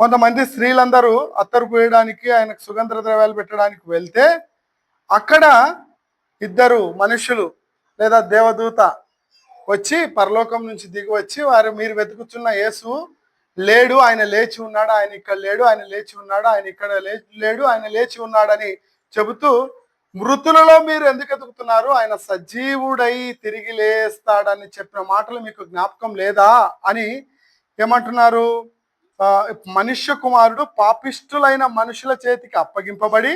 కొంతమంది స్త్రీలందరూ అత్తరు పోయడానికి ఆయనకు సుగంధ ద్రవ్యాలు పెట్టడానికి వెళ్తే అక్కడ ఇద్దరు మనుషులు లేదా దేవదూత వచ్చి పరలోకం నుంచి దిగి వచ్చి వారు మీరు వెతుకుతున్న యేసు లేడు ఆయన లేచి ఉన్నాడు ఆయన ఇక్కడ లేడు ఆయన లేచి ఉన్నాడు ఆయన ఇక్కడ లేడు ఆయన లేచి ఉన్నాడని చెబుతూ మృతులలో మీరు ఎందుకు ఎదుగుతున్నారు ఆయన సజీవుడై తిరిగి లేస్తాడని చెప్పిన మాటలు మీకు జ్ఞాపకం లేదా అని ఏమంటున్నారు? మనుష్య కుమారుడు పాపిష్టులైన మనుషుల చేతికి అప్పగింపబడి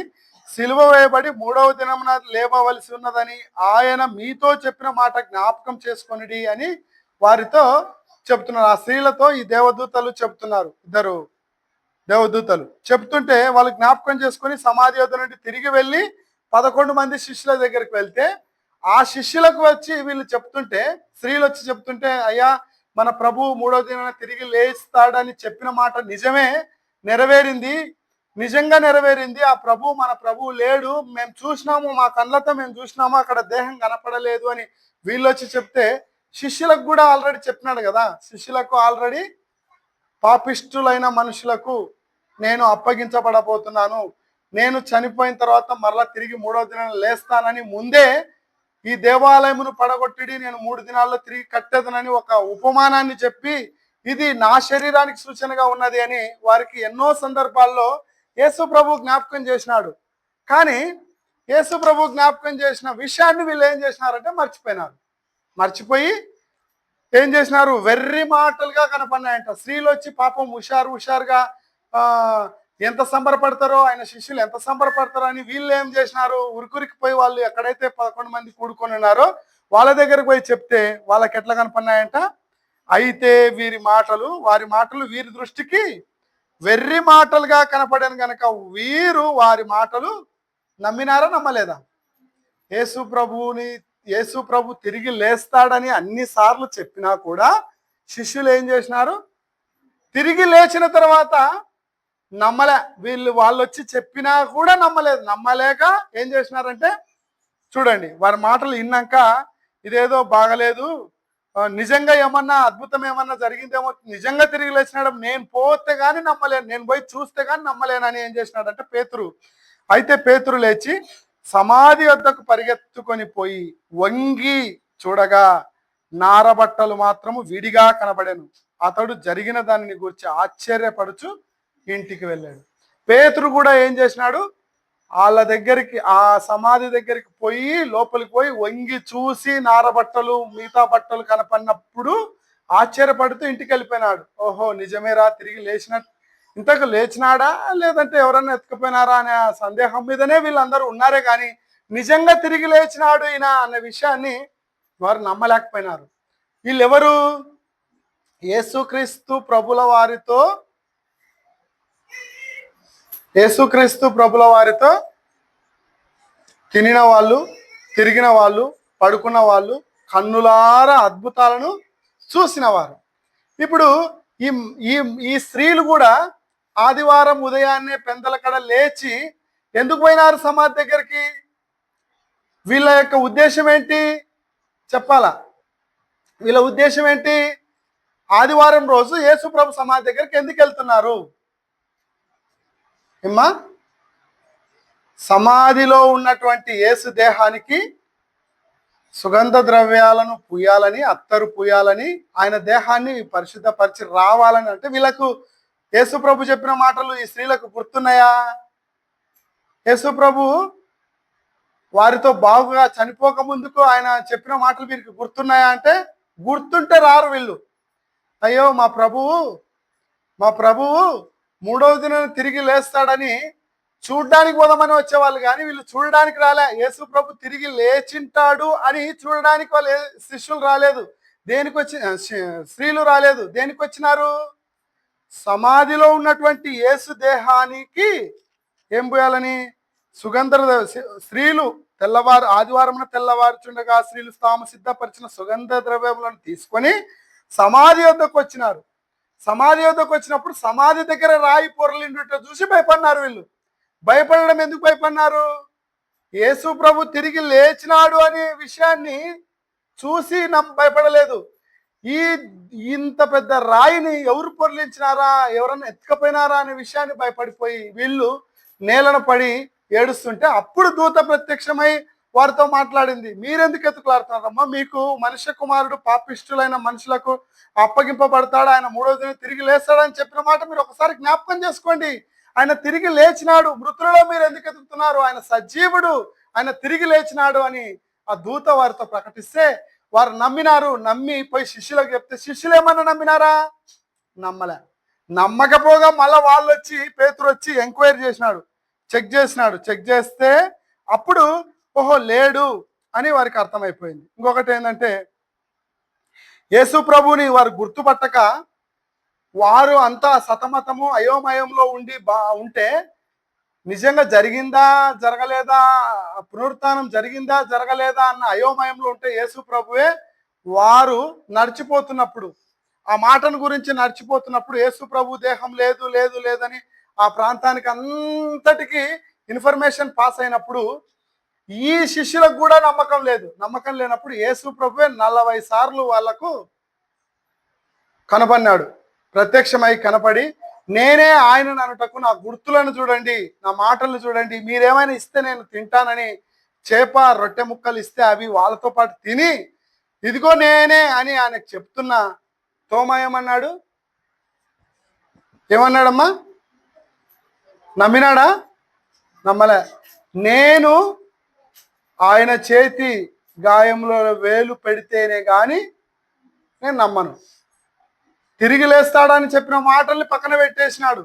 సిలువ వేయబడి మూడవ దినమున లేవవలసి ఉన్నదని ఆయన మీతో చెప్పిన మాట జ్ఞాపకం చేసుకొనిడి అని వారితో చెప్తున్నారు. ఆ స్త్రీలతో ఈ దేవదూతలు చెప్తున్నారు. ఇద్దరు దేవదూతలు చెప్తుంటే వాళ్ళు జ్ఞాపకం చేసుకొని సమాధి యోధ నుండి తిరిగి వెళ్ళి పదకొండు మంది శిష్యుల దగ్గరికి వెళ్తే ఆ శిష్యులకు వచ్చి వీళ్ళు చెప్తుంటే స్త్రీలు వచ్చి చెప్తుంటే అయ్యా మన ప్రభు మూడో దిన తిరిగి లేస్తాడని చెప్పిన మాట నిజమే నెరవేరింది. నిజంగా నెరవేరింది. ఆ ప్రభు మన ప్రభు లేడు. మేము చూసినాము మా కళ్ళతో మేము చూసినాము అక్కడ దేహం కనపడలేదు అని వీళ్ళొచ్చి చెప్తే శిష్యులకు కూడా ఆల్రెడీ చెప్పినాడు కదా. శిష్యులకు ఆల్రెడీ పాపిష్టులైన మనుషులకు నేను అప్పగించబడబోతున్నాను. నేను చనిపోయిన తర్వాత మరలా తిరిగి మూడో దినాన్ని లేస్తానని ముందే ఈ దేవాలయమును పడగొట్టిడి నేను మూడు దినాల్లో తిరిగి కట్టేదనని ఒక ఉపమానాన్ని చెప్పి ఇది నా శరీరానికి సూచనగా ఉన్నది అని వారికి ఎన్నో సందర్భాల్లో యేసు ప్రభు జ్ఞాపకం చేసినాడు. కానీ యేసు ప్రభు జ్ఞాపకం చేసిన విషయాన్ని వీళ్ళు ఏం చేసినారంటే మర్చిపోయినారు. మర్చిపోయి ఏం చేసినారు? వెర్రి మాటలుగా కనపడినాయంట. స్త్రీలు వచ్చి పాపం హుషారు హుషారుగా ఎంత సంబరపడతారో ఆయన శిష్యులు ఎంత సంబరపడతారో అని వీళ్ళు ఏం చేసినారు? ఉరికురికి పోయి వాళ్ళు ఎక్కడైతే పదకొండు మంది కూడుకొని ఉన్నారో వాళ్ళ దగ్గరకు పోయి చెప్తే వాళ్ళకి ఎట్లా కనపడినాయంట? అయితే వీరి మాటలు వారి మాటలు వీరి దృష్టికి వెర్రి మాటలుగా కనపడాను కనుక వీరు వారి మాటలు నమ్మినారా నమ్మలేదా? యేసు ప్రభువుని యేసు ప్రభు తిరిగి లేస్తాడని అన్ని సార్లు చెప్పినా కూడా శిష్యులు ఏం చేసినారు? తిరిగి లేచిన తర్వాత నమ్మలే. వీళ్ళు వాళ్ళు వచ్చి చెప్పినా కూడా నమ్మలేదు. నమ్మలేక ఏం చేసినారంటే చూడండి వారి మాటలు విన్నాక ఇదేదో బాగలేదు. నిజంగా ఏమన్నా అద్భుతం ఏమన్నా జరిగిందేమో నిజంగా తిరిగి లేచినాడు నేను పోతే కానీ నమ్మలేను. నేను పోయి చూస్తే కానీ నమ్మలేనని ఏం చేసినాడంటే పేతురు. అయితే పేతురు లేచి సమాధి వద్దకు పరిగెత్తుకొని పోయి వంగి చూడగా నారబట్టలు మాత్రము విడిగా కనబడెను. అతడు జరిగిన దానిని గురించి ఆశ్చర్యపడుచు ఇంటికి వెళ్ళాడు. పేతురు కూడా ఏం చేసినాడు? వాళ్ళ దగ్గరికి ఆ సమాధి దగ్గరికి పోయి లోపలికి పోయి వంగి చూసి నారబట్టలు మిగతా బట్టలు కనపడినప్పుడు ఆశ్చర్యపడుతూ ఇంటికి వెళ్ళిపోయినాడు. ఓహో నిజమేరా? తిరిగి లేచినట్టు ఇంతకు లేచినాడా? లేదంటే ఎవరన్నా ఎత్తుకుపోయినారా అనే ఆ సందేహం మీదనే వీళ్ళందరూ ఉన్నారే కానీ నిజంగా తిరిగి లేచినాడు ఈయన అన్న విషయాన్ని వారు నమ్మలేకపోయినారు. వీళ్ళెవరు? యేసుక్రీస్తు ప్రభుల వారితో యేసుక్రీస్తు ప్రభుల వారితో తినిన వాళ్ళు తిరిగిన వాళ్ళు పడుకున్న వాళ్ళు కన్నులారా అద్భుతాలను చూసినవారు ఇప్పుడు ఈ ఈ ఈ స్త్రీలు కూడా ఆదివారం ఉదయాన్నే పెందల కడ లేచి ఎందుకు పోయినారు సమాధి దగ్గరికి? వీళ్ళ యొక్క ఉద్దేశం ఏంటి? చెప్పాలా? వీళ్ళ ఉద్దేశం ఏంటి? ఆదివారం రోజు యేసు ప్రభు సమాధి దగ్గరికి ఎందుకు వెళ్తున్నారు? ఏమ్మా? సమాధిలో ఉన్నటువంటి యేసు దేహానికి సుగంధ ద్రవ్యాలను పూయాలని అత్తరు పూయాలని ఆయన దేహాన్ని పరిశుద్ధపరిచి రావాలని అంటే వీళ్ళకు యేసు ప్రభు చెప్పిన మాటలు ఈ స్త్రీలకు గుర్తున్నాయా? యేసు ప్రభు వారితో బాగుగా చనిపోక ముందుకు ఆయన చెప్పిన మాటలు వీరికి గుర్తున్నాయా అంటే గుర్తుంటే రారు వీళ్ళు. అయ్యో మా ప్రభువు మా ప్రభువు మూడవ దినం తిరిగి లేస్తాడని చూడడానికి పోదామని వచ్చేవాళ్ళు కానీ వీళ్ళు చూడడానికి రాలే. యేసు ప్రభు తిరిగి లేచింటాడు అని చూడడానికి వాళ్ళు శిష్యులు రాలేదు. దేనికి వచ్చి స్త్రీలు రాలేదు. దేనికి వచ్చినారు? సమాధిలో ఉన్నటువంటి యేసు దేహానికి ఏం పోయాలని? సుగంధ స్త్రీలు తెల్లవారు ఆదివారం తెల్లవారుచుండగా స్త్రీలు తాము సిద్ధపరిచిన సుగంధ ద్రవ్యములను తీసుకొని సమాధి వద్దకు వచ్చినారు. సమాధి వద్దకు వచ్చినప్పుడు సమాధి దగ్గర రాయి పొరలిండుట చూసి భయపడినారు వీళ్ళు. భయపడడం ఎందుకు భయపడినారు? యేసు ప్రభు తిరిగి లేచినాడు అనే విషయాన్ని చూసి నమ్ భయపడలేదు. ఈ ఇంత పెద్ద రాయిని ఎవరు పొరలించినారా? ఎవరన్నా ఎత్తుకపోయినారా అనే విషయాన్ని భయపడిపోయి వీళ్ళు నేలను పడి ఏడుస్తుంటే అప్పుడు దూత ప్రత్యక్షమై వారితో మాట్లాడింది. మీరెందుకు ఎత్తుకులాడుతున్నారమ్మా? మీకు మనిషి కుమారుడు పాపిష్టులైన మనుషులకు అప్పగింపబడతాడు. ఆయన మూడో దిన తిరిగి లేస్తాడని చెప్పిన మాట మీరు ఒకసారి జ్ఞాపకం చేసుకోండి. ఆయన తిరిగి లేచినాడు. మృతులలో మీరు ఎందుకు ఎదుగుతున్నారు ఆయన సజీవుడు. ఆయన తిరిగి లేచినాడు అని ఆ దూత వారితో ప్రకటిస్తే వారు నమ్మినారు. నమ్మి పోయి శిష్యులకు చెప్తే శిష్యులు ఏమన్నా నమ్మినారా? నమ్మలే. నమ్మకపోగా మళ్ళా వాళ్ళు వచ్చి పేతురు వచ్చి ఎంక్వైరీ చేసినాడు. చెక్ చేసినాడు. చెక్ చేస్తే అప్పుడు ఓహో లేడు అని వారికి అర్థమైపోయింది. ఇంకొకటి ఏంటంటే యేసు ప్రభుని వారు గుర్తుపట్టక వారు అంతా సతమతము అయోమయంలో ఉండి బా ఉంటే నిజంగా జరిగిందా జరగలేదా పునరుత్నం జరిగిందా జరగలేదా అన్న అయోమయంలో ఉంటే యేసు ప్రభువే వారు నడిచిపోతున్నప్పుడు ఆ మాటను గురించి నడిచిపోతున్నప్పుడు యేసు ప్రభు దేహం లేదు లేదు లేదని ఆ ప్రాంతానికి అంతటికి ఇన్ఫర్మేషన్ పాస్ అయినప్పుడు ఈ శిష్యులకు కూడా నమ్మకం లేదు. నమ్మకం లేనప్పుడు యేసు ప్రభువే నలభై సార్లు వాళ్ళకు కనపడినాడు. ప్రత్యక్షమై కనపడి నేనే ఆయనను అనుటకు నా గుర్తులను చూడండి నా మాటలను చూడండి మీరేమైనా ఇస్తే నేను తింటానని చేప రొట్టె ముక్కలు ఇస్తే అవి వాళ్ళతో పాటు తిని ఇదిగో నేనే అని ఆయనకు చెప్తున్నా తోమ ఏమన్నాడు ఏమన్నాడమ్మా? నమ్మినాడా? నమ్మలే. నేను ఆయన చేతి గాయంలో వేలు పెడితేనే కానీ నేను నమ్మను. తిరిగి లేస్తాడని చెప్పిన మాటల్ని పక్కన పెట్టేసినాడు.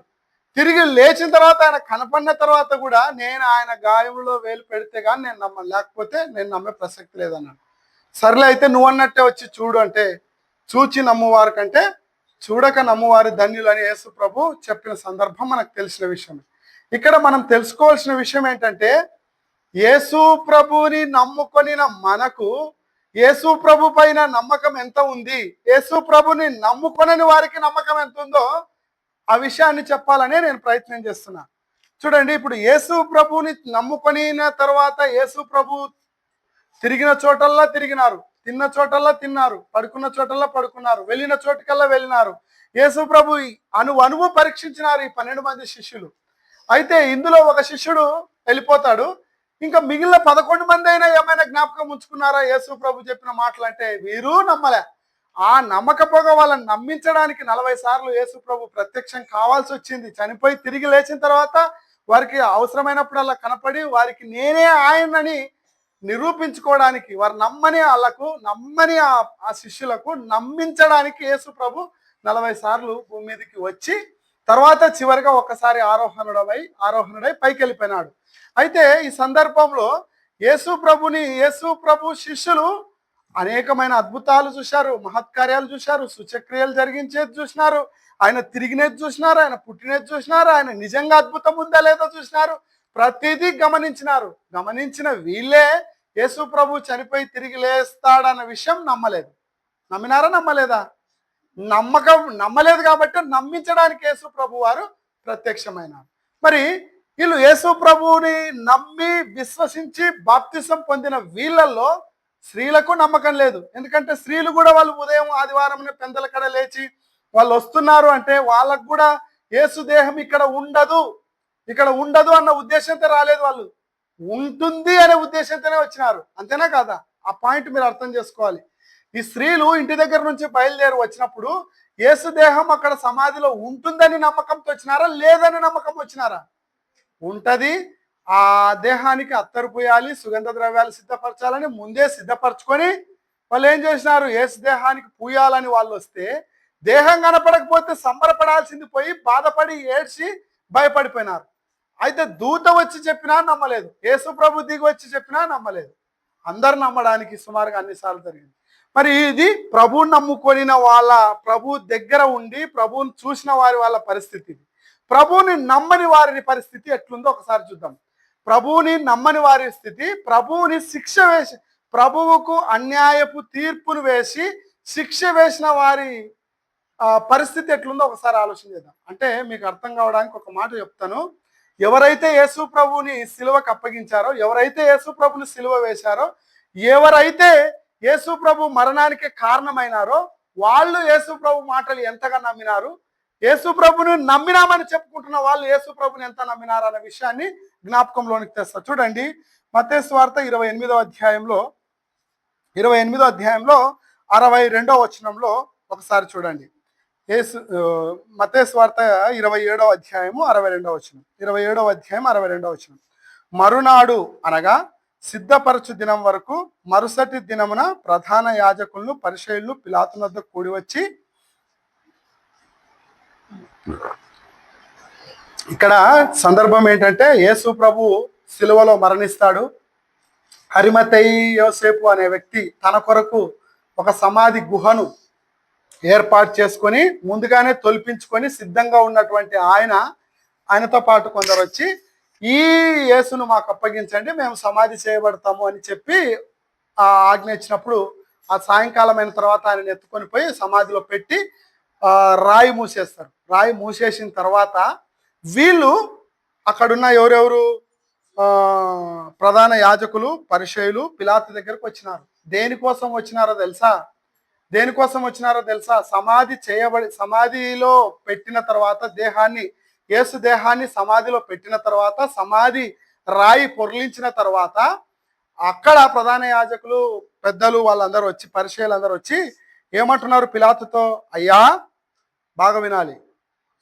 తిరిగి లేచిన తర్వాత ఆయన కనపడిన తర్వాత కూడా నేను ఆయన గాయంలో వేలు పెడితే కానీ నేను నమ్మను. లేకపోతే నేను నమ్మే ప్రసక్తి లేదన్నాడు. సర్లే అయితే నువ్వు అన్నట్టే వచ్చి చూడు అంటే చూచి నమ్మువారి కంటే చూడక నమ్మువారి ధన్యులు అని యేసు ప్రభు చెప్పిన సందర్భం మనకు తెలిసిన విషయం ఇక్కడ మనం తెలుసుకోవాల్సిన విషయం ఏంటంటే యేసు ప్రభుని నమ్ముకొనిన మనకు యేసు ప్రభు పైన నమ్మకం ఎంత ఉంది? యేసు ప్రభుని నమ్ముకొనని వారికి నమ్మకం ఎంత ఉందో ఆ విషయాన్ని చెప్పాలనే నేను ప్రయత్నం చేస్తున్నా. చూడండి ఇప్పుడు యేసు ప్రభుని నమ్ముకొనిన తర్వాత యేసు ప్రభు తిరిగిన చోటల్లా తిరిగినారు. తిన్న చోటల్లా తిన్నారు. పడుకున్న చోటల్లా పడుకున్నారు. వెళ్ళిన చోటుకల్లా వెళ్ళినారు. యేసు ప్రభు అను అనువు పరీక్షించినారు ఈ పన్నెండు మంది శిష్యులు. అయితే ఇందులో ఒక శిష్యుడు వెళ్ళిపోతాడు. ఇంకా మిగిలిన పదకొండు మంది అయినా ఏమైనా జ్ఞాపకం ఉంచుకున్నారా? యేసు ప్రభు చెప్పిన మాటలు అంటే వీరు నమ్మలే. ఆ నమ్మకపోగా వాళ్ళని నమ్మించడానికి నలభై సార్లు యేసు ప్రభు ప్రత్యక్షం కావాల్సి వచ్చింది. చనిపోయి తిరిగి లేచిన తర్వాత వారికి అవసరమైనప్పుడు అలా కనపడి వారికి నేనే ఆయనని నిరూపించుకోవడానికి వారు నమ్మని వాళ్ళకు నమ్మని ఆ ఆ శిష్యులకు నమ్మించడానికి యేసు ప్రభు నలభై సార్లు భూమి మీదకి వచ్చి తర్వాత చివరిగా ఒక్కసారి ఆరోహణుడవై ఆరోహణుడై పైకి వెళ్ళిపోయినాడు అయితే ఈ సందర్భంలో యేసు ప్రభుని యేసు ప్రభు శిష్యులు అనేకమైన అద్భుతాలు చూశారు మహత్కార్యాలు చూశారు సుచక్రియలు జరిగించేది చూసినారు ఆయన తిరిగినది చూసినారు ఆయన పుట్టినది చూసినారు ఆయన నిజంగా అద్భుతం ఉందా లేదో చూసినారు ప్రతిదీ గమనించినారు. గమనించిన వీళ్ళే యేసు ప్రభు చనిపోయి తిరిగి లేస్తాడన్న విషయం నమ్మలేదు. నమ్మినారా నమ్మలేదా? నమ్మకం నమ్మలేదు కాబట్టి నమ్మించడానికి యేసు ప్రభు వారు ప్రత్యక్షమైనారు. మరి వీళ్ళు యేసు ప్రభువుని నమ్మి విశ్వసించి బాప్తిసం పొందిన వీళ్ళల్లో స్త్రీలకు నమ్మకం లేదు. ఎందుకంటే స్త్రీలు కూడా వాళ్ళు ఉదయం ఆదివారం పెందల కడ లేచి వాళ్ళు వస్తున్నారు అంటే వాళ్ళకు కూడా యేసు దేహం ఇక్కడ ఉండదు. ఇక్కడ ఉండదు అన్న ఉద్దేశంతో రాలేదు వాళ్ళు. ఉంటుంది అనే ఉద్దేశంతోనే వచ్చినారు. అంతేనా కదా? ఆ పాయింట్ మీరు అర్థం చేసుకోవాలి. ఈ స్త్రీలు ఇంటి దగ్గర నుంచి బయలుదేరి వచ్చినప్పుడు యేసు దేహం అక్కడ సమాధిలో ఉంటుందని నమ్మకంతో వచ్చినారా? లేదని నమ్మకం వచ్చినారా? ఉంటది. ఆ దేహానికి అత్తరు పోయాలి సుగంధ ద్రవ్యాలు సిద్ధపరచాలని ముందే సిద్ధపరచుకొని వాళ్ళు ఏం చేసినారు? యేసు దేహానికి పూయాలని వాళ్ళు వస్తే దేహం కనపడకపోతే సంబరపడాల్సింది పోయి బాధపడి ఏడ్చి భయపడిపోయినారు. అయితే దూత వచ్చి చెప్పినా నమ్మలేదు. యేసు ప్రభు దిగి వచ్చి చెప్పినా నమ్మలేదు. అందరు నమ్మడానికి సుమారుగా అన్నిసార్లు జరిగింది. మరి ఇది ప్రభువుని నమ్ముకొనిన వాళ్ళ ప్రభు దగ్గర ఉండి ప్రభువుని చూసిన వారి వాళ్ళ పరిస్థితి ఇది. ప్రభువుని నమ్మని వారి పరిస్థితి ఎట్లుందో ఒకసారి చూద్దాం. ప్రభువుని నమ్మని వారి స్థితి ప్రభువుని శిక్ష వేసి ప్రభువుకు అన్యాయపు తీర్పును వేసి శిక్ష వేసిన వారి పరిస్థితి ఎట్లుందో ఒకసారి ఆలోచన చేద్దాం. అంటే మీకు అర్థం కావడానికి ఒక మాట చెప్తాను. ఎవరైతే యేసు ప్రభుని సిలువకు అప్పగించారో ఎవరైతే యేసు ప్రభుని సిలువ వేశారో ఎవరైతే యేసు ప్రభు మరణానికి కారణమైనారో వాళ్ళు యేసు ప్రభు మాటలు ఎంతగా నమ్మినారు? యేసు ప్రభుని నమ్మినామని చెప్పుకుంటున్న వాళ్ళు యేసు ప్రభుని ఎంత నమ్మినారు అనే విషయాన్ని జ్ఞాపకంలోనికి తెస్తారు. చూడండి మతేశ్వార్త ఇరవై ఎనిమిదో అధ్యాయంలో ఇరవై ఎనిమిదో అధ్యాయంలో అరవై రెండో వచనంలో ఒకసారి చూడండి. యేసు మతేశ్వార్త ఇరవై ఏడవ అధ్యాయము అరవై రెండవ వచనం. ఇరవై ఏడవ అధ్యాయం అరవై రెండవ వచనం. మరునాడు అనగా సిద్ధపరచు దినం వరకు మరుసటి దినమున ప్రధాన యాజకులను పరిశైలు పిలాతునద్ద కూడి వచ్చి ఇక్కడ సందర్భం ఏంటంటే యేసు ప్రభు సిలువలో మరణిస్తాడు. హరిమతయి యోసేపు అనే వ్యక్తి తన కొరకు ఒక సమాధి గుహను ఏర్పాటు చేసుకొని ముందుగానే తొలిపించుకొని సిద్ధంగా ఉన్నటువంటి ఆయన ఆయనతో పాటు కొందరు వచ్చి ఈ యేసును మాకు అప్పగించండి మేము సమాధి చేయబడతాము అని చెప్పి ఆ ఆజ్ఞ ఇచ్చినప్పుడు ఆ సాయంకాలం అయిన తర్వాత ఆయన ఎత్తుకొని పోయి సమాధిలో పెట్టి రాయి మూసేస్తారు. రాయి మూసేసిన తర్వాత వీళ్ళు అక్కడున్న ఎవరెవరు? ప్రధాన యాజకులు పరిచయులు పిలాతు దగ్గరకు వచ్చినారు. దేనికోసం వచ్చినారో తెలుసా? దేనికోసం వచ్చినారో తెలుసా? సమాధి చేయబడి సమాధిలో పెట్టిన తర్వాత దేహాన్ని యేసు దేహాన్ని సమాధిలో పెట్టిన తర్వాత సమాధి రాయి పొర్లించిన తర్వాత అక్కడ ప్రధాన యాజకులు పెద్దలు వాళ్ళందరూ వచ్చి పరిచయాలు అందరూ వచ్చి ఏమంటున్నారు పిలాతుతో? అయ్యా బాగా వినాలి.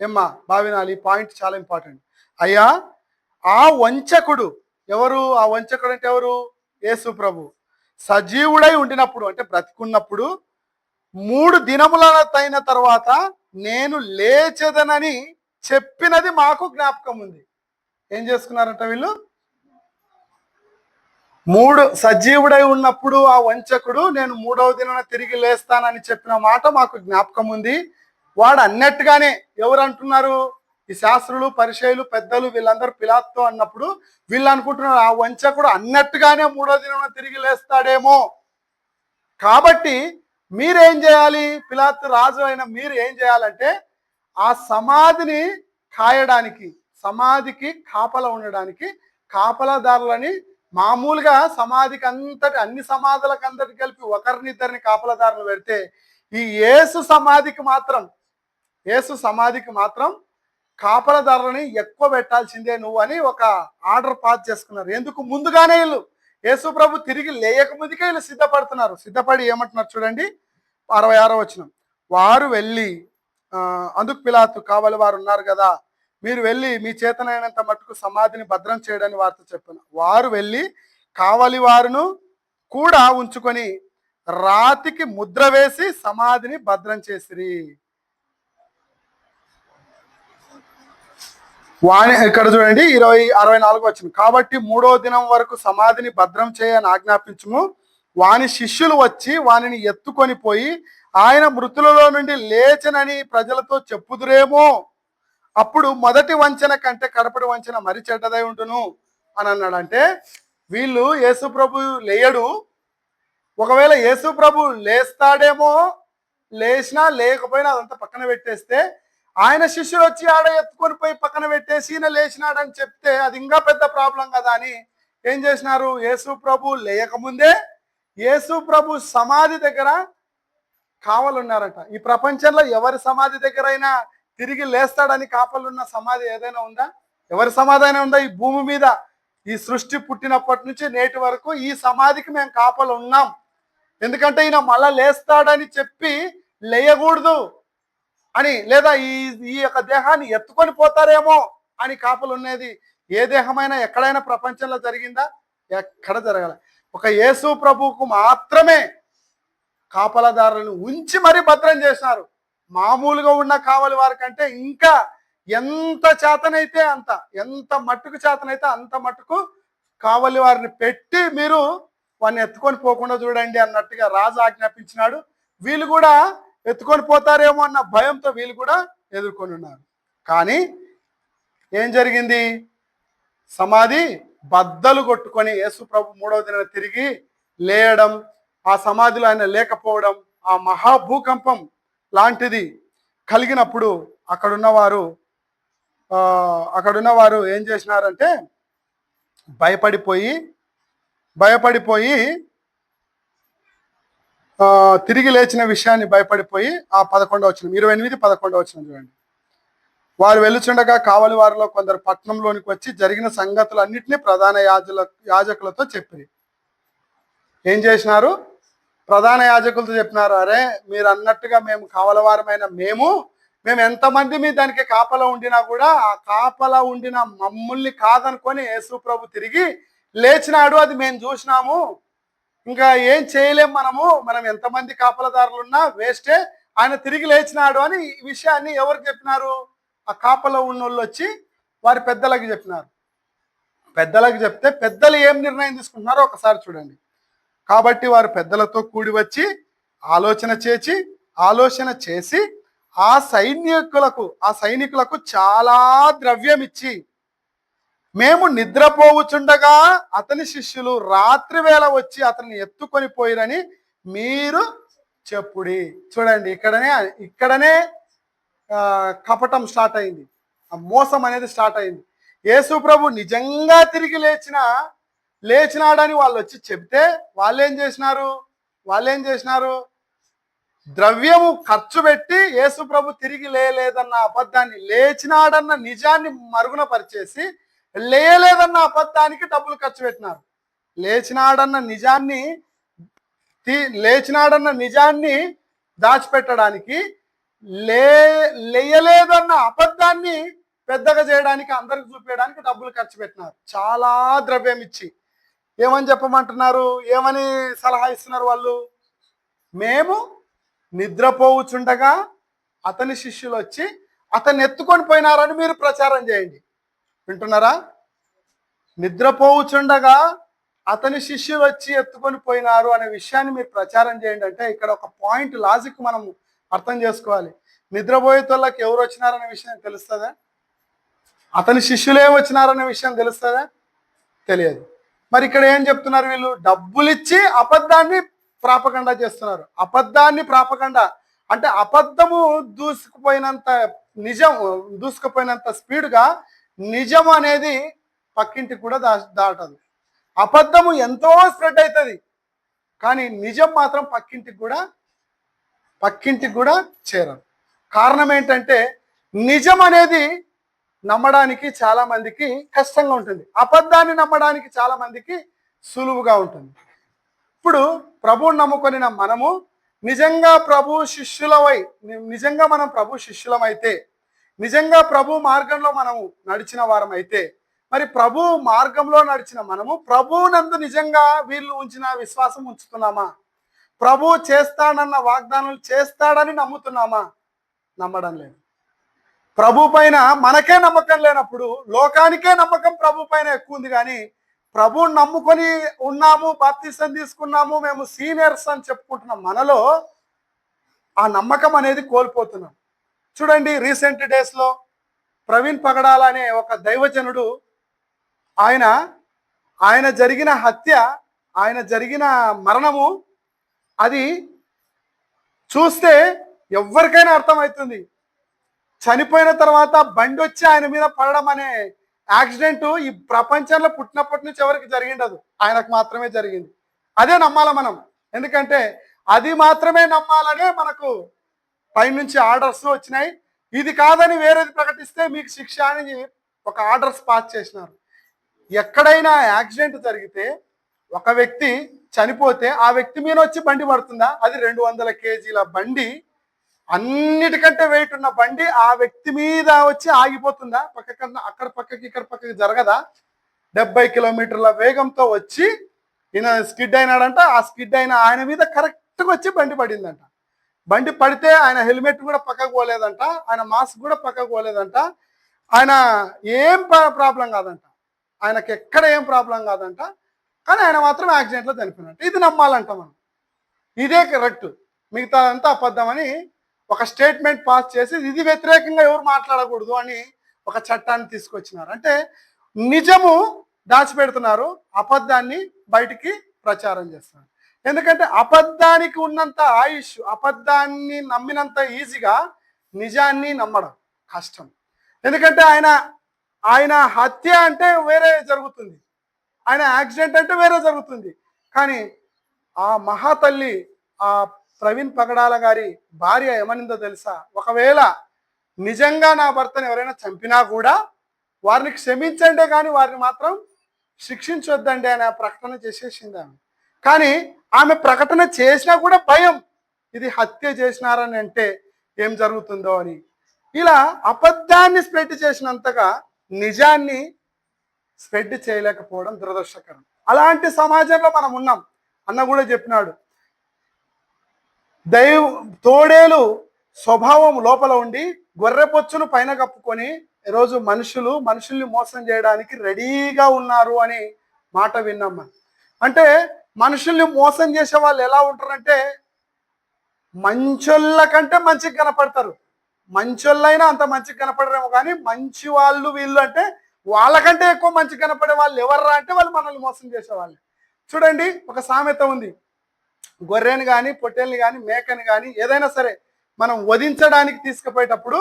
ఏమ్మా బాగా వినాలి. పాయింట్ చాలా ఇంపార్టెంట్. అయ్యా ఆ వంచకుడు ఎవరు? ఆ వంచకుడు అంటే ఎవరు? యేసు ప్రభు. సజీవుడై ఉండినప్పుడు అంటే బ్రతికున్నప్పుడు మూడు దినములైన తర్వాత నేను లేచదనని చెప్పినది మాకు జ్ఞాపకం ఉంది. ఏం చేసుకున్నారంట వీళ్ళు? మూడు సజీవుడై ఉన్నప్పుడు ఆ వంచకుడు నేను మూడవ దినాన తిరిగి లేస్తానని చెప్పిన మాట మాకు జ్ఞాపకం ఉంది. వాడు అన్నట్టుగానే ఎవరు అంటున్నారు? ఈ శాస్త్రులు పరిచయలు పెద్దలు వీళ్ళందరూ పిలాత్తో అన్నప్పుడు వీళ్ళు అనుకుంటున్నారు ఆ వంచకుడు అన్నట్టుగానే మూడో దినాన తిరిగి లేస్తాడేమో. కాబట్టి మీరేం చేయాలి? పిలాత్ రాజు అయిన మీరు ఏం చేయాలంటే ఆ సమాధిని కాయడానికి సమాధికి కాపలా ఉండడానికి కాపలాదారులని మామూలుగా సమాధికి అంతటి అన్ని సమాధులకు అందరికి కలిపి ఒకరినిద్దరిని కాపలాదారులు పెడితే ఈ యేసు సమాధికి మాత్రం యేసు సమాధికి మాత్రం కాపలదారులని ఎక్కువ పెట్టాల్సిందే నువ్వు అని ఒక ఆర్డర్ పాస్ చేసుకున్నారు. ఎందుకు? ముందుగానే వీళ్ళు. యేసు ప్రభు తిరిగి లేయక ముందుకే వీళ్ళు. సిద్ధపడుతున్నారు. సిద్ధపడి ఏమంటున్నారు చూడండి. అరవై ఆరో వచ్చిన వారు వెళ్ళి అందుకు పిలాతు కావాలి వారు ఉన్నారు కదా మీరు వెళ్ళి మీ చేతనైనంత మట్టుకు సమాధిని భద్రం చేయడని వారితో చెప్పాను. వారు వెళ్ళి కావలి వారును కూడా ఉంచుకొని రాతికి ముద్ర వేసి సమాధిని భద్రం చేసిరి. వాణి ఇక్కడ చూడండి ఇరవై అరవై నాలుగు వచ్చింది. కాబట్టి మూడో దినం వరకు సమాధిని భద్రం చేయని ఆజ్ఞాపించము. వాని శిష్యులు వచ్చి వానిని ఎత్తుకొని పోయి ఆయన మృతులలో నుండి లేచనని ప్రజలతో చెప్పుదురేమో. అప్పుడు మొదటి వంచన కంటే కడపటి వంచన మరి చెడ్డదై ఉంటును అని అన్నాడు అంటే వీళ్ళు యేసుప్రభు లేయడు. ఒకవేళ యేసుప్రభు లేస్తాడేమో లేచినా లేకపోయినా అదంతా పక్కన పెట్టేస్తే ఆయన శిష్యులు వచ్చి ఆడ ఎత్తుకొని పోయి పక్కన పెట్టేసి ఈయన లేచినాడని చెప్తే అది ఇంకా పెద్ద ప్రాబ్లం కదా అని ఏం చేసినారు? యేసు ప్రభు లేయకముందే యేసు ప్రభు సమాధి దగ్గర కావలున్నారట. ఈ ప్రపంచంలో ఎవరి సమాధి దగ్గరైనా తిరిగి లేస్తాడని కాపలున్న సమాధి ఏదైనా ఉందా? ఎవరి సమాధి అయినా ఉందా? ఈ భూమి మీద ఈ సృష్టి పుట్టినప్పటి నుంచి నేటి వరకు ఈ సమాధికి మేము కాపలు ఉన్నాం. ఎందుకంటే ఈయన మళ్ళా లేస్తాడని చెప్పి లేయకూడదు అని లేదా ఈ ఈ యొక్క దేహాన్ని ఎత్తుకొని పోతారేమో అని కాపలు ఉన్నది ఏ దేహమైనా ఎక్కడైనా ప్రపంచంలో జరిగిందా? ఎక్కడ జరగల. ఒక యేసు ప్రభువుకు మాత్రమే కాపలదారులను ఉంచి మరీ భద్రం చేసినారు. మామూలుగా ఉన్న కావలి వారి కంటే ఇంకా ఎంత చేతనైతే అంత ఎంత మట్టుకు చేతనైతే అంత మట్టుకు కావలి వారిని పెట్టి మీరు వాడిని ఎత్తుకొని పోకుండా చూడండి అన్నట్టుగా రాజు ఆజ్ఞాపించినాడు. వీళ్ళు కూడా ఎత్తుకొని పోతారేమో అన్న భయంతో వీళ్ళు కూడా ఎదుర్కొని ఉన్నారు. కానీ ఏం జరిగింది? సమాధి బద్దలు కొట్టుకొని యేసు ప్రభు మూడవ దిన తిరిగి లేయడం ఆ సమాధిలో ఆయన లేకపోవడం ఆ మహాభూకంపం లాంటిది కలిగినప్పుడు అక్కడున్న వారు అక్కడున్న వారు ఏం చేసినారంటే భయపడిపోయి భయపడిపోయి తిరిగి లేచిన విషయాన్ని భయపడిపోయి ఆ పదకొండవ వచ్చిన ఇరవై ఎనిమిది పదకొండవ వచ్చిన చూడండి. వారు వెళ్ళుచుండగా కావలి వారిలో కొందరు పట్టణంలోనికి వచ్చి జరిగిన సంగతులన్నింటినీ ప్రధాన యాజుల యాజకులతో చెప్పి. ఏం చేసినారు? ప్రధాన యాజకులతో చెప్పినారు అరే మీరు అన్నట్టుగా మేము కావలవారమైన మేము మేము ఎంతమంది మీ దానికి కాపల ఉండినా కూడా ఆ కాపల ఉండిన మమ్మల్ని కాదనుకొని యేసు ప్రభు తిరిగి లేచినాడు అది మేము చూసినాము. ఇంకా ఏం చేయలేం మనము మనం ఎంతమంది కాపలదారులు ఉన్నా వేస్టే ఆయన తిరిగి లేచినాడు అని ఈ విషయాన్ని ఎవరు చెప్పినారు? ఆ కాపలో ఉన్నోళ్ళు వచ్చి వారి పెద్దలకు చెప్పినారు. పెద్దలకు చెప్తే పెద్దలు ఏం నిర్ణయం తీసుకుంటున్నారో ఒకసారి చూడండి. కాబట్టి వారు పెద్దలతో కూడి వచ్చి ఆలోచన చేసి ఆలోచన చేసి ఆ సైనికులకు ఆ సైనికులకు చాలా ద్రవ్యం ఇచ్చి మేము నిద్రపోవుచుండగా అతని శిష్యులు రాత్రి వేళ వచ్చి అతన్ని ఎత్తుకొని పోయిరని మీరు చెప్పుడి. చూడండి ఇక్కడనే ఇక్కడనే కపటం స్టార్ట్ అయింది. ఆ మోసం అనేది స్టార్ట్ అయింది. యేసు ప్రభు నిజంగా తిరిగి లేచిన లేచినాడని వాళ్ళు వచ్చి చెప్తే వాళ్ళు ఏం చేసినారు? వాళ్ళు ఏం చేసినారు? ద్రవ్యము ఖర్చు పెట్టి యేసు ప్రభు తిరిగి లేలేదన్న అబద్ధాన్ని లేచినాడన్న నిజాన్ని మరుగున పరిచేసి లేలేదన్న అబద్ధానికి డబ్బులు ఖర్చు పెట్టినారు. లేచినాడన్న నిజాన్ని తీ- లేచినాడన్న నిజాన్ని దాచిపెట్టడానికి లే లేయలేదన్న అబద్ధాన్ని పెద్దగా చేయడానికి అందరికి చూపించడానికి డబ్బులు ఖర్చు పెట్టినారు. చాలా ద్రవ్యం ఇచ్చి. ఏమని చెప్పమంటున్నారు? ఏమని సలహా ఇస్తున్నారు వాళ్ళు? మేము నిద్రపోవుచుండగా అతని శిష్యులు వచ్చి అతన్ని ఎత్తుకొని పోయినారని మీరు ప్రచారం చేయండి. వింటున్నారా? నిద్రపోవుచుండగా అతని శిష్యులు వచ్చి ఎత్తుకొని పోయినారు అనే విషయాన్ని మీరు ప్రచారం చేయండి అంటే ఇక్కడ ఒక పాయింట్ లాజిక్ మనం అర్థం చేసుకోవాలి. నిద్రపోయేతోళ్ళకి ఎవరు వచ్చినారనే విషయం తెలుస్తుందా? అతని శిష్యులు ఏం వచ్చినారనే విషయం తెలుస్తుందా? తెలియదు. మరి ఇక్కడ ఏం చెప్తున్నారు వీళ్ళు? డబ్బులు ఇచ్చి అబద్ధాన్ని ప్రాపకండా చేస్తున్నారు. అబద్ధాన్ని ప్రాపకండా. అంటే అబద్ధము దూసుకుపోయినంత నిజం దూసుకుపోయినంత స్పీడ్గా నిజం అనేది పక్కింటికి కూడా దా దాటదు. అబద్ధము ఎంతో స్ప్రెడ్ అవుతుంది కానీ నిజం మాత్రం పక్కింటికి కూడా పక్కింటికి కూడా చేరదు. కారణం ఏంటంటే నిజం అనేది నమ్మడానికి చాలా మందికి కష్టంగా ఉంటుంది. అబద్ధాన్ని నమ్మడానికి చాలా మందికి సులువుగా ఉంటుంది. ఇప్పుడు ప్రభువుని నమ్ముకొని మనము నిజంగా ప్రభు శిష్యులవై నిజంగా మనం ప్రభు శిష్యులమైతే నిజంగా ప్రభు మార్గంలో మనము నడిచిన వారం అయితే మరి ప్రభు మార్గంలో నడిచిన మనము ప్రభువునందు నిజంగా వీళ్ళు ఉంచిన విశ్వాసం ఉంచుతున్నామా? ప్రభు చేస్తాడన్న వాగ్దానాలు చేస్తాడని నమ్ముతున్నామా? నమ్మడం లేదు. ప్రభు పైన మనకే నమ్మకం లేనప్పుడు లోకానికే నమ్మకం ప్రభు పైన ఎక్కువ ఉంది కానీ ప్రభు నమ్ముకొని ఉన్నాము బాప్తిసం తీసుకున్నాము మేము సీనియర్స్ అని చెప్పుకుంటున్నాం మనలో ఆ నమ్మకం అనేది కోల్పోతున్నాం. చూడండి రీసెంట్ డేస్లో ప్రవీణ్ పగడాల అనే ఒక దైవజనుడు ఆయన ఆయన జరిగిన హత్య ఆయన జరిగిన మరణము అది చూస్తే ఎవరికైనా అర్థమవుతుంది. చనిపోయిన తర్వాత బండి వచ్చి ఆయన మీద పడడం అనే యాక్సిడెంట్ ఈ ప్రపంచంలో పుట్టినప్పటి నుంచి ఎవరికి జరిగిండదు. ఆయనకు మాత్రమే జరిగింది. అదే నమ్మాల మనం? ఎందుకంటే అది మాత్రమే నమ్మాలనే మనకు పైనుంచి ఆర్డర్స్ వచ్చినాయి. ఇది కాదని వేరేది ప్రకటిస్తే మీకు శిక్ష అని ఒక ఆర్డర్స్ పాస్ చేసినారు. ఎక్కడైనా యాక్సిడెంట్ జరిగితే ఒక వ్యక్తి చనిపోతే ఆ వ్యక్తి మీద వచ్చి బండి పడుతుందా? అది రెండు వందల కేజీల బండి అన్నిటికంటే వెయిట్ ఉన్న బండి ఆ వ్యక్తి మీద వచ్చి ఆగిపోతుందా? పక్కకన్నా అక్కడ పక్కకి ఇక్కడ పక్కకి జరగదా? డెబ్బై కిలోమీటర్ల వేగంతో వచ్చి ఈయన స్కిడ్ అయినాడంట. ఆ స్కిడ్ అయిన ఆయన మీద కరెక్ట్గా వచ్చి బండి పడిందంట. బండి పడితే ఆయన హెల్మెట్ కూడా పక్కకు పోలేదంట. ఆయన మాస్క్ కూడా పక్కకు పోలేదంట. ఆయన ఏం ప్రాబ్లం కాదంట. ఆయనకి ఎక్కడ ఏం ప్రాబ్లం కాదంట. కానీ ఆయన మాత్రం యాక్సిడెంట్లో చనిపోయినట్టు. ఇది నమ్మాలంట మనం. ఇదే కరెక్ట్ మిగతా అంతా అబద్ధమని ఒక స్టేట్మెంట్ పాస్ చేసి ఇది వ్యతిరేకంగా ఎవరు మాట్లాడకూడదు అని ఒక చట్టాన్ని తీసుకొచ్చినారు. అంటే నిజము దాచిపెడుతున్నారు అబద్ధాన్ని బయటికి ప్రచారం చేస్తున్నారు. ఎందుకంటే అబద్ధానికి ఉన్నంత ఆయుష్ అబద్ధాన్ని నమ్మినంత ఈజీగా నిజాన్ని నమ్మడం కష్టం. ఎందుకంటే ఆయన ఆయన హత్య అంటే వేరే జరుగుతుంది. ఆయన యాక్సిడెంట్ అంటే వేరే జరుగుతుంది. కానీ ఆ మహాతల్లి ఆ ప్రవీణ్ పగడాల గారి భార్య ఏమనిందో తెలుసా? ఒకవేళ నిజంగా నా భర్తను ఎవరైనా చంపినా కూడా వారిని క్షమించండి కానీ వారిని మాత్రం శిక్షించొద్దండి అనే ప్రకటన చేసేసింది ఆమె. కానీ ఆమె ప్రకటన చేసినా కూడా భయం. ఇది హత్య చేసినారని అంటే ఏం జరుగుతుందో అని. ఇలా అబద్ధాన్ని స్ప్రెడ్ చేసినంతగా నిజాన్ని స్ప్రెడ్ చేయలేకపోవడం దురదృష్టకరం. అలాంటి సమాజంలో మనం ఉన్నాం. అన్న కూడా చెప్పినాడు. దైవ తోడేలు స్వభావం లోపల ఉండి గొర్రెపొచ్చును పైన కప్పుకొని ఈరోజు మనుషులు మనుషుల్ని మోసం చేయడానికి రెడీగా ఉన్నారు అని మాట విన్నాం అంటే మనుషుల్ని మోసం చేసే వాళ్ళు ఎలా ఉంటారంటే మంచోళ్ళ కంటే మంచిగా కనపడతారు. మంచోళ్ళైనా అంత మంచిగా కనపడరేమో కానీ మంచి వాళ్ళు వీళ్ళు అంటే వాళ్ళకంటే ఎక్కువ మంచి కనపడే వాళ్ళు ఎవర్రా అంటే వాళ్ళు మనల్ని మోసం చేసేవాళ్ళు. చూడండి ఒక సామెత ఉంది. గొర్రెని కానీ పొట్టేల్ని కానీ మేకని కానీ ఏదైనా సరే మనం వధించడానికి తీసుకుపోయేటప్పుడు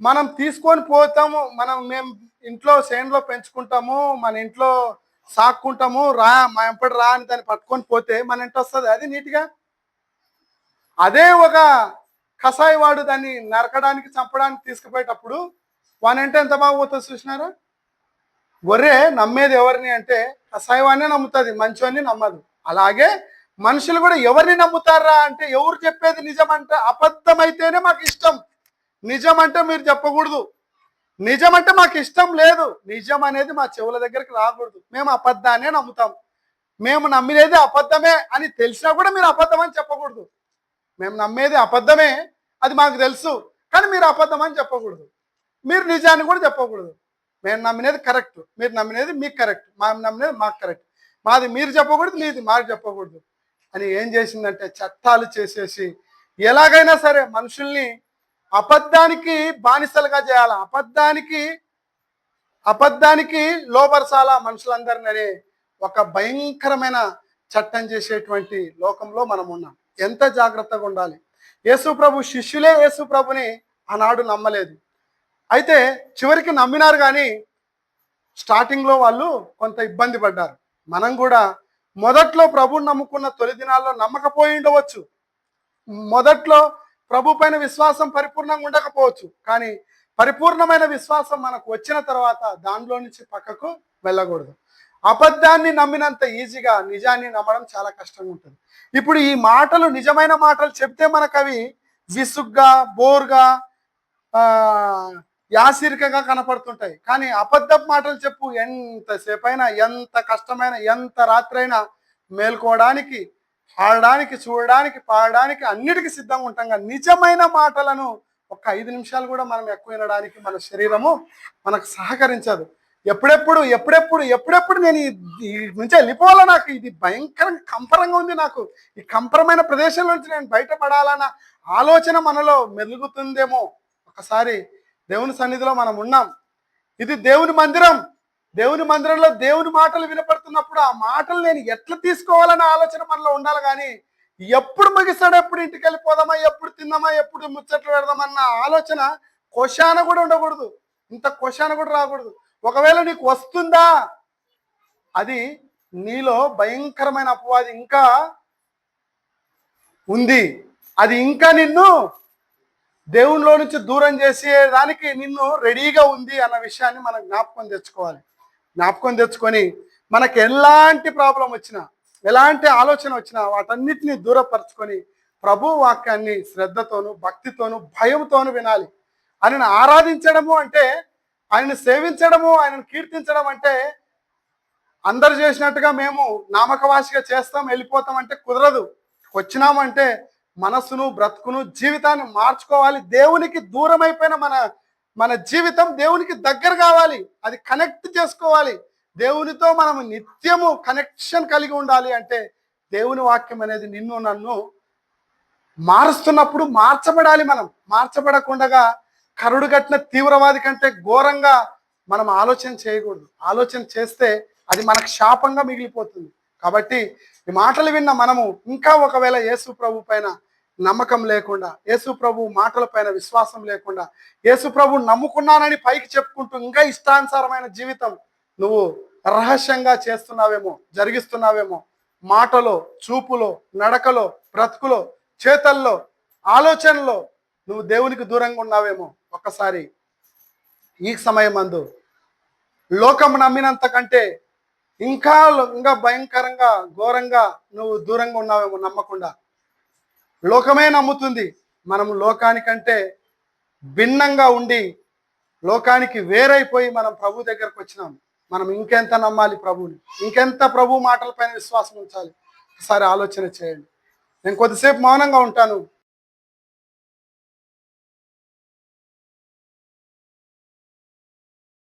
మనం తీసుకొని పోతాము. మనం మేము ఇంట్లో చేనులో పెంచుకుంటాము మన ఇంట్లో సాక్కుంటాము రా మా ఎంపటి రా అని దాన్ని పట్టుకొని పోతే మన ఇంటి వస్తుంది. అది నీట్గా? అదే ఒక కషాయి వాడు దాన్ని నరకడానికి చంపడానికి తీసుకుపోయేటప్పుడు వానంటే ఎంత బాగుపోతుంది చూసినారా? గొర్రె నమ్మేది ఎవరిని అంటే కషాయవాన్నే నమ్ముతుంది మంచివన్నీ నమ్మదు. అలాగే మనుషులు కూడా ఎవరిని నమ్ముతారా అంటే ఎవరు చెప్పేది నిజమంటే అబద్ధమైతేనే మాకు ఇష్టం. నిజం అంటే మీరు చెప్పకూడదు. నిజం అంటే మాకు ఇష్టం లేదు. నిజం అనేది మా చెవుల దగ్గరికి రాకూడదు. మేము అబద్ధాన్నే నమ్ముతాం. మేము నమ్మినది అబద్ధమే అని తెలిసినా కూడా మీరు అబద్ధం అని చెప్పకూడదు. మేము నమ్మేది అబద్ధమే అది మాకు తెలుసు. కానీ మీరు అబద్ధం అని చెప్పకూడదు. మీరు నిజాన్ని కూడా చెప్పకూడదు. మేము నమ్మినది కరెక్ట్. మీరు నమ్మినది మీకు కరెక్ట్. మేము నమ్మినది మాకు కరెక్ట్. మాది మీరు చెప్పకూడదు మీది మాకు చెప్పకూడదు. అని ఏం చేసిందంటే చట్టాలు చేసేసి ఎలాగైనా సరే మనుషుల్ని అబద్ధానికి బానిసలుగా చేయాల. అబద్ధానికి అబద్ధానికి లోపరచాల మనుషులందరినీ అనే ఒక భయంకరమైన చట్టం చేసేటువంటి లోకంలో మనం ఉన్నాం. ఎంత జాగ్రత్తగా ఉండాలి? యేసు ప్రభు శిష్యులే యేసు ప్రభుని ఆనాడు నమ్మలేదు. అయితే చివరికి నమ్మినారు కానీ స్టార్టింగ్లో వాళ్ళు కొంత ఇబ్బంది పడ్డారు. మనం కూడా మొదట్లో ప్రభుని నమ్ముకున్న తొలి దినాల్లో నమ్మకపోయి ఉండవచ్చు మొదట్లో ప్రభు పైన విశ్వాసం పరిపూర్ణంగా ఉండకపోవచ్చు. కానీ పరిపూర్ణమైన విశ్వాసం మనకు వచ్చిన తర్వాత దానిలో నుంచి పక్కకు వెళ్ళకూడదు. అబద్ధాన్ని నమ్మినంత ఈజీగా నిజాన్ని నమ్మడం చాలా కష్టంగా ఉంటుంది. ఇప్పుడు ఈ మాటలు నిజమైన మాటలు చెప్తే మనకు అవి విసుగ్గా బోర్గా యాసిరికగా కనపడుతుంటాయి. కానీ అబద్ధపు మాటలు చెప్పు ఎంతసేపు అయినా ఎంత కష్టమైన ఎంత రాత్రైనా మేల్కోవడానికి ఆడడానికి చూడడానికి పాడడానికి అన్నిటికీ సిద్ధంగా ఉంటాం. కానీ నిజమైన మాటలను ఒక ఐదు నిమిషాలు కూడా మనం ఎక్కువ వినడానికి మన శరీరము మనకు సహకరించదు. ఎప్పుడెప్పుడు ఎప్పుడెప్పుడు ఎప్పుడెప్పుడు నేను ఈ ఈ నుంచి వెళ్ళిపోవాలా నాకు? ఇది భయంకరంగా కంపరంగా ఉంది నాకు. ఈ కంపరమైన ప్రదేశం నుంచి నేను బయటపడాలన్న ఆలోచన మనలో మెలుగుతుందేమో ఒకసారి దేవుని సన్నిధిలో మనం ఉన్నాం. ఇది దేవుని మందిరం. దేవుని మందిరంలో దేవుని మాటలు వినపడుతున్నప్పుడు ఆ మాటలు నేను ఎట్లా తీసుకోవాలన్న ఆలోచన మనలో ఉండాలి కానీ ఎప్పుడు ముగిస్తాడు ఎప్పుడు ఇంటికి వెళ్ళిపోదామా ఎప్పుడు తిందామా ఎప్పుడు ముచ్చట్లు పెడదామన్న ఆలోచన కొశాన కూడా ఉండకూడదు. ఇంత కొశాన కూడా రాకూడదు. ఒకవేళ నీకు వస్తుందా? అది నీలో భయంకరమైన అపవాది ఇంకా ఉంది. అది ఇంకా నిన్ను దేవునిలో నుంచి దూరం చేసే దానికి నిన్ను రెడీగా ఉంది అన్న విషయాన్ని మనం జ్ఞాపకం తెచ్చుకోవాలి. జ్ఞాపకం తెచ్చుకొని మనకు ఎలాంటి ప్రాబ్లం వచ్చినా ఎలాంటి ఆలోచన వచ్చినా వాటన్నిటిని దూరపరచుకొని ప్రభు వాక్యాన్ని శ్రద్ధతోను భక్తితోను భయంతోను వినాలి. ఆయనను ఆరాధించడము అంటే ఆయనను సేవించడము ఆయనను కీర్తించడం అంటే అందరు చేసినట్టుగా మేము నామకవాసిగా చేస్తాం వెళ్ళిపోతాం అంటే కుదరదు. వచ్చినామంటే మనస్సును బ్రతుకును జీవితాన్ని మార్చుకోవాలి. దేవునికి దూరం అయిపోయిన మన మన జీవితం దేవునికి దగ్గర కావాలి. అది కనెక్ట్ చేసుకోవాలి. దేవునితో మనం నిత్యము కనెక్షన్ కలిగి ఉండాలి అంటే దేవుని వాక్యం అనేది నిన్ను నన్ను మారుస్తున్నప్పుడు మార్చబడాలి మనం. మార్చబడకుండా కరుడు కట్టిన తీవ్రవాది కంటే ఘోరంగా మనం ఆలోచన చేయకూడదు. ఆలోచన చేస్తే అది మనకు శాపంగా మిగిలిపోతుంది. కాబట్టి ఈ మాటలు విన్న మనము ఇంకా ఒకవేళ యేసు ప్రభు పైన నమ్మకం లేకుండా యేసు ప్రభు మాటల పైన విశ్వాసం లేకుండా యేసు ప్రభు నమ్ముకున్నానని పైకి చెప్పుకుంటూ ఇంకా ఇష్టానుసారమైన జీవితం నువ్వు రహస్యంగా చేస్తున్నావేమో జరిగిస్తున్నావేమో మాటలో చూపులో నడకలో బ్రతుకులో చేతల్లో ఆలోచనలో నువ్వు దేవునికి దూరంగా ఉన్నావేమో ఒక్కసారి ఈ సమయం అందు లోకం నమ్మినంత కంటే ఇంకా ఇంకా భయంకరంగా ఘోరంగా నువ్వు దూరంగా ఉన్నావేమో నమ్మకుండా. లోకమే నమ్ముతుంది. మనం లోకానికంటే భిన్నంగా ఉండి లోకానికి వేరైపోయి మనం ప్రభు దగ్గరకు వచ్చినాం. మనం ఇంకెంత నమ్మాలి ప్రభుని? ఇంకెంత ప్రభు మాటలపైన విశ్వాసం ఉంచాలి? ఒకసారి ఆలోచన చేయండి. నేను కొద్దిసేపు మౌనంగా ఉంటాను.